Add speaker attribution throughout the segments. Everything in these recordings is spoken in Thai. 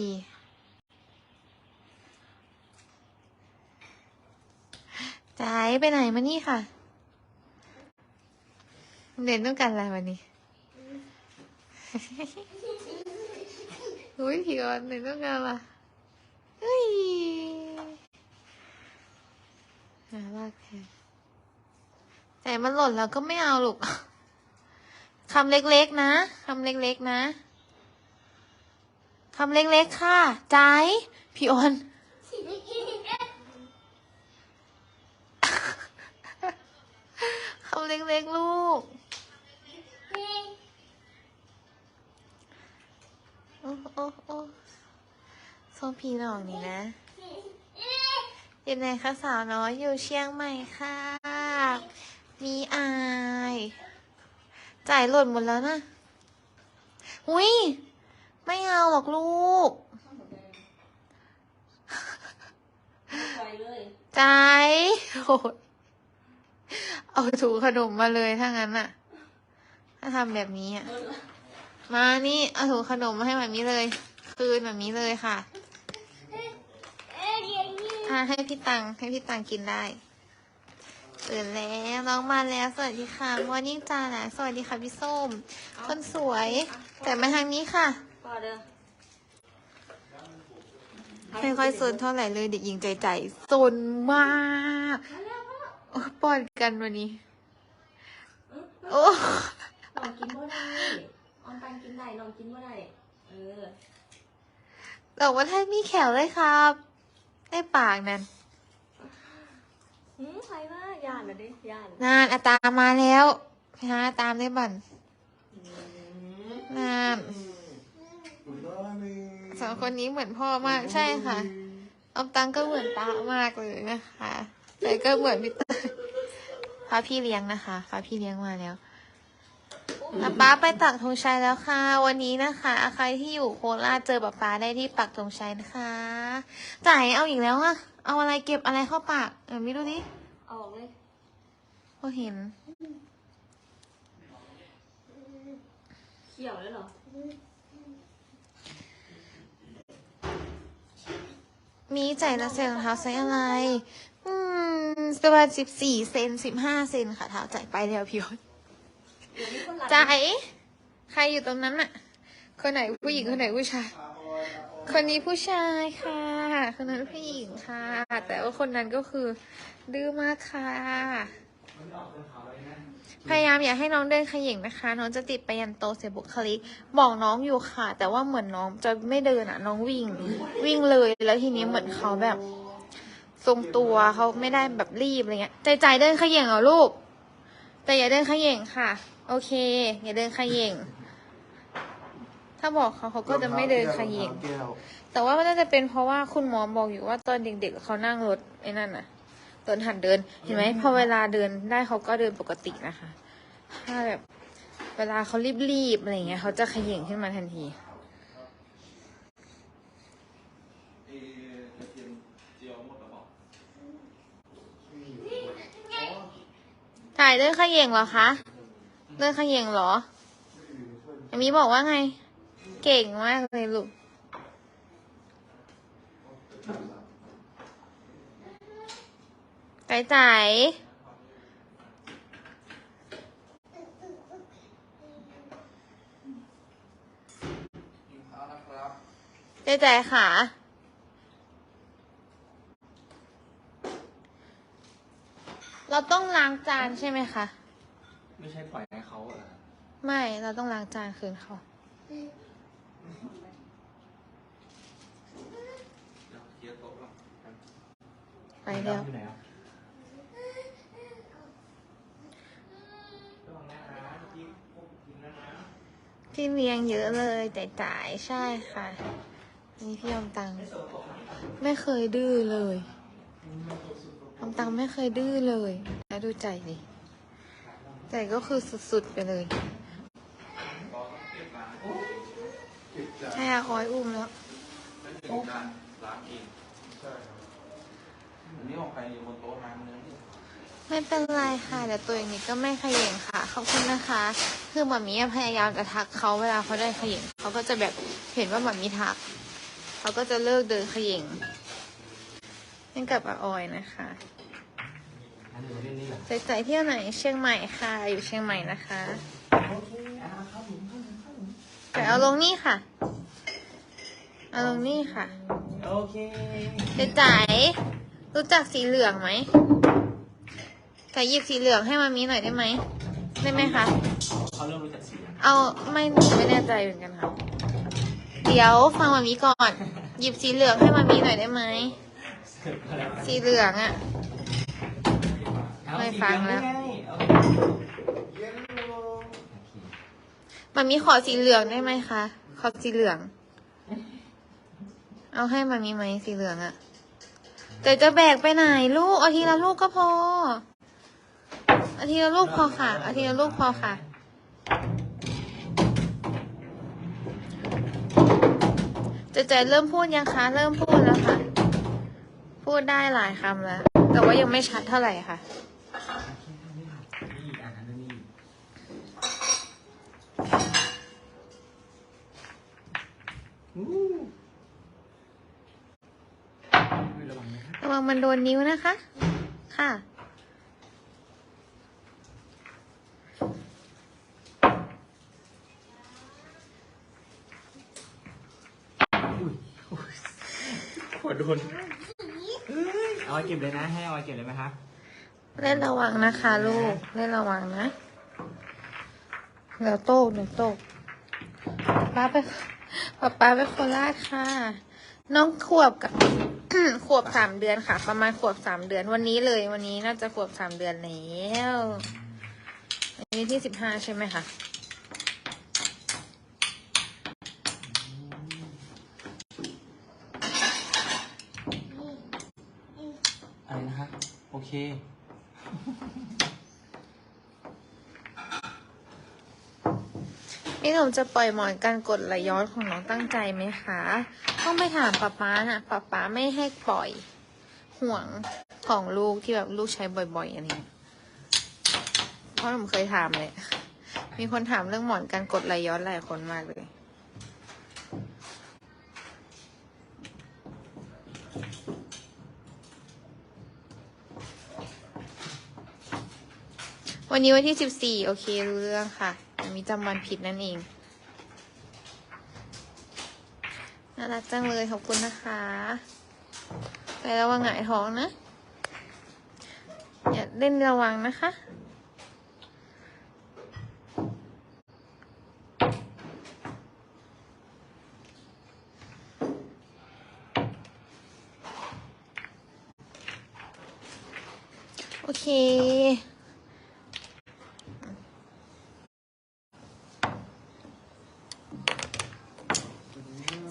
Speaker 1: ดีใจายไปไหนมานี่ค่ะเด่นต้องการอะไรวันนี้อุ้ยพี่ออนเด่นต้องการอะไรเฮ้ยน่ารักแท้แต่มันหล่นแล้วก็ไม่เอาลูกคำเล็กๆนะคำเล็กๆนะ คำเล็กๆค่ะ ใจายพี่ออน คำเล็กๆลูก โอ้โอ้โอ้ส้มพีหนองนี่นะ อยู่ไหนคะสาวน้อย อยู่เชียงใหม่ค่ะ มีอาย จ่ายหล่นหมดแล้วนะ อุ้ย ไม่เอาหรอกลูก
Speaker 2: ไปเลย
Speaker 1: ใจายโอ้ยเอาถุงขนมมาเลยถ้างั้นอะถ้าทำแบบนี้อะมานี่เอาถุงขนมมาให้แบบนี้เลย คืนแบบนี้เลยค่ะอ่าให้พี่ตังให้พี่ตังกินได้ตื่นแล้วน้องมาแล้วสวัสดีค่ะมอร์นิ่งจ้านะสวัสดีค่ะพี่ส้ม คนสวย แต่มาทางนี้ค่ะ
Speaker 2: ป้าเด้อ
Speaker 1: ไม่ค่อยสนเท่าไหร่เลยเด็กหญิงใจใจสนมากโอ้ป้อนกันวันนี้ โอ้
Speaker 2: น้องกินบ่ได้ออนตันกินได้น้องกินบ่ได้เออ
Speaker 1: บอกว่าถ้ามีแขวเลยครับได้ปากนั่น
Speaker 2: หืมใครว่าย่านนะดิย่าน
Speaker 1: นานอาตามมาแล้วไปหาอาตามได้บันนาน สองคนนี้เหมือนพ่อมากใช่ค่ะออมตังก็เหมือนตามากเลยนะคะแต่ก็เหมือนพี่เตยพาพี่เลี้ยงนะคะพาพี่เลี้ยงมาแล้วป๊าป๊าไปตักธงชัยแล้วค่ะ วันนี้นะคะ ใครที่อยู่โคราชเจอป๊าป๊าได้ที่ปักธงชัยนะคะจ่ายเอาอีกแล้วอะเอาอะไรเก็บอะไรเข้าปากเออไม่ดูดิ
Speaker 2: เอาออกเลย
Speaker 1: พอเห็น
Speaker 2: เขี่ยวเลยเหรอ
Speaker 1: มีใจายนะใส่รองเท้าไซส์อะไร อืมประมาณสิบสี่เซนสิบห้าเซนค่ะเท้าจ่ายไปแล้วพี่ยศ
Speaker 2: เดี๋ยวมีคนรัก
Speaker 1: จ่ายใครอยู่ตรงนั้นอะคนไหนผู้หญิงคนไหนผู้ชาย คนนี้ผู้ชายค่ะ คนนั้นผู้หญิงค่ะ แต่ว่าคนนั้นก็คือดื้อมากค่ะ พยายามอย่าให้น้องเดินเขย่งนะคะ น้องจะติดไปยันโตเสียบุคลิก บอกน้องอยู่ค่ะ แต่ว่าเหมือนน้องจะไม่เดินอะ น้องวิ่ง วิ่งเลยแล้วทีนี้เหมือนเขาแบบ ทรงตัวเขาไม่ได้แบบรีบอะไรเงี้ย ใจใจเดินเขย่งเหรอลูก แต่อย่าเดินเขย่งค่ะ โอเค อย่าเดินเขย่งถ้าบอกเขาเขาก็จะไม่เดินเขย่ง
Speaker 3: แก้ว
Speaker 1: แต่ว่ามันน่าจะเป็นเพราะว่าคุณหมอบอกอยู่ว่าตอนเด็กๆเขานั่งรถไอ้นั่นน่ะ ตอนหัดเดินเห็นไหมพอเวลาเดินได้เขาก็เดินปกตินะคะ ถ้าแบบเวลาเขารีบๆอะไรเงี้ยเขาจะเขย่งขึ้นมาทันที
Speaker 3: เอ่อกระเทียมเจียวหมดแล้วบอก
Speaker 1: ถ่ายเดินเขย่งเหรอคะเดินเขย่งเหรออันนี้บอกว่าไง เก่งมากเลยลูก ใจใจ
Speaker 3: กินข้าวนะครับ
Speaker 1: ใจใจค่ะเราต้องล้างจานใช่ไหมคะ
Speaker 3: ไม่ใช่ปล่อยให้เขาเหรอ
Speaker 1: ไม่ เราต้องล้างจานคืนเขา
Speaker 3: เดี๋ยวเคลียร์โต๊ะหรอก
Speaker 1: ไปแล้ว
Speaker 3: อยู่ไหนอะระวังนะคะเมื่อกี้พวกกินแล้วนะ
Speaker 1: พี่เลี้ยงเยอะเลยแต่จ่ายใช่ค่ะ นี่พี่ยอมตังไม่เคยดื้อเลยยอมตังไม่เคยดื้อเลยแล้วดูใจดิใจก็คือสุดๆไปเลย
Speaker 3: ก็เก็บล้างเก็บจาน
Speaker 1: ใช่อะคอยอุ้มแล้ว
Speaker 3: ไม่ถึงการล้างเองใช่ครับอันนี้ออกไปอยู่บนโต๊ะน้ำเนื้อนี่
Speaker 1: ไม่เป็นไรค่ะแต่ตัวอย่างนี้ก็ไม่เขย่งค่ะ ขอบคุณนะคะ คือหมามีพยายามจะทักเขาเวลาเขาได้ขย่งเขาก็จะแบบเห็นว่าหมามีทัก เขาก็จะเลิกเดินขย่งให้กับอาออยนะคะ
Speaker 4: อันนี้เล่นนี่เหรอ
Speaker 1: ใจใจเที่ยวไหนเชียงใหม่ค่ะ อยู่เชียงใหม่นะคะแต่เอาลงนี่ค่ะ เอาลงนี่ค่ะ
Speaker 4: โอเค
Speaker 1: ใจใจรู้จักสีเหลืองไหมแต่หยิบสีเหลืองให้มามีหน่อยได้ไหม ได้ไหมคะ
Speaker 4: เขาเริ่มรู้จักเสียง
Speaker 1: เอาไม่หนูไม่แน่ใจเหมือนกันค่ะเดี๋ยวฟังมามีก่อน หยิบสีเหลืองให้มามีหน่อยได้ไหมสีเหลืองอะ ไม่ฟังแล้ว มามีขอสีเหลืองได้ไหมคะ ขอสีเหลือง เอาให้มามีไหมสีเหลืองอะแต่จะแบกไปไหนลูกเอาทีละลูกก็พอ เอาทีละลูกพอค่ะเอาทีละลูกพอค่ะ จะใจเริ่มพูดยังคะ เริ่มพูดแล้วค่ะ พูดได้หลายคำแล้ว แต่ว่ายังไม่ชัดเท่าไหร่ค่ะ
Speaker 4: ระวัง
Speaker 1: มันโดนนิ้วนะคะ ค่ะ
Speaker 4: โดนเอ้ยเอาไว้เก็บเลยนะ ให้เอาไว้เก็บเลยไหมครับ
Speaker 1: เล่นระวังนะคะ ลูก เล่นระวังนะเดี๋ยวโตกเดี๋ยวโตกป้าไปป้าป้าไปโคราชค่ะ น้องขวบกับ ขวบสามเดือนค่ะ ประมาณขวบสามเดือนวันนี้เลยวันนี้น่าจะขวบสามเดือนแล้ววันนี้ที่สิบห้าใช่ไหมคะ
Speaker 4: อะไรนะครับ โอ เค
Speaker 1: พี่หนุ่มจะปล่อยหมอนการกดไหลย้อนของน้องตั้งใจไหมคะ ต้องไปถามป๊าป๊านะป๊าป๊าไม่ให้ปล่อย ห่วงของลูกที่แบบลูกใช้บ่อยๆอันนี้เพราะหนุ่มเคยถามเลย มีคนถามเรื่องหมอนการกดไหลย้อนหลายคนมากเลย วันนี้วันที่สิบสี่โอเครู้เรื่องค่ะแต่มีจำวันผิดนั่นเอง น่ารักจังเลยขอบคุณนะคะแต่ระวังหงายท้องนะ อย่าเล่นระวังนะคะโอเค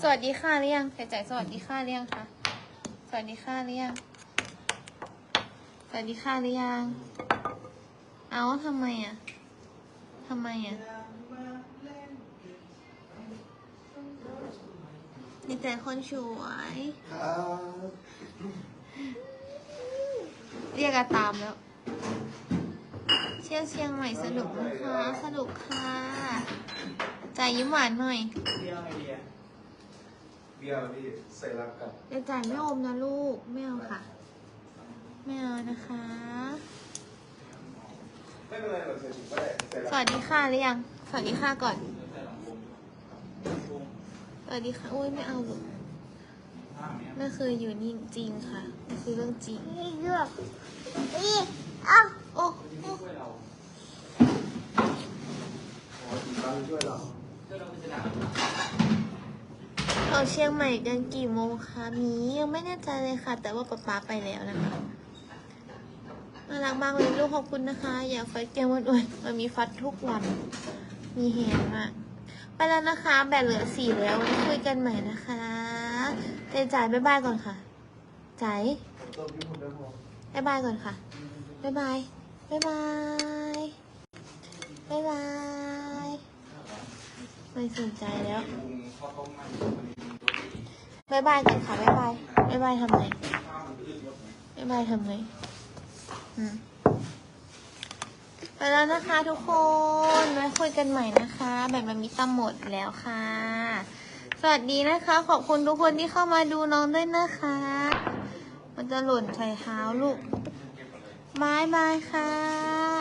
Speaker 1: วัสดีค่ะหรือยังใจใจสวัสดีค่ะหรือยังคะสวัสดีค่ะหรือยังสวัสดีค่ะหรือยัง เอาทำไมอะทำไมอะดีใจคนสวยเรียกอาตามแล้ว เชียงเชียงใหม่สนุกนะคะสนุกค่ะ ใจยิ้มหวานหน่อย
Speaker 3: เบียร์ไอเดียเบียร์พี่ใส่รักกับ
Speaker 1: เดี๋ยวจ่ายไม่อมนะลูก ไม่เอาค่ะ ไม่เอานะคะ
Speaker 3: ไม่เป็นไรหรอกใส่ถุงก็ได้ใส่
Speaker 1: ส
Speaker 3: รัก
Speaker 1: วัสดีค่ะหรือยัง สวัสดีค่ะก่อน สวัสดีค่ะ โอ้ยไม่เอาหรอกไม่เคยอยู่นี่จริงค่ะนี่คือเรื่องจริงเลือกอีอ้าวโอ้โอ้
Speaker 3: ช่วยเรา
Speaker 1: เรา เชียงใหม่กันกี่โมงคะมียังไม่แน่ใจเลยค่ะ แต่ว่าป๊าป๊าไปแล้วนะคะน่ารักมากเลยลูกขอบคุณนะคะ อย่าไฟเกมวันอ้วนมันมีฟัดทุกวัน มีแฮงมากไปแล้วนะคะ แบตเหลือสี่แล้วคุยกันใหม่นะคะเจนจ่ายบ๊ายบายก่อนค่ะจ่ายบ๊ายบายก่อนค่ะบ๊ายบายบ๊ายบายบ๊ายบาย ไม่สนใจแล้วบายบายกันค่ะบายบายบายบายทำไงบายบายทำไงอืมไปแล้วนะคะทุกคนไว้คุยกันใหม่นะคะ แบบมันมีตั้มหมดแล้วค่ะ สวัสดีนะคะ ขอบคุณทุกคนที่เข้ามาดูน้องด้วยนะคะ มันจะหล่นใส่เท้าลูกบายบายค่ะ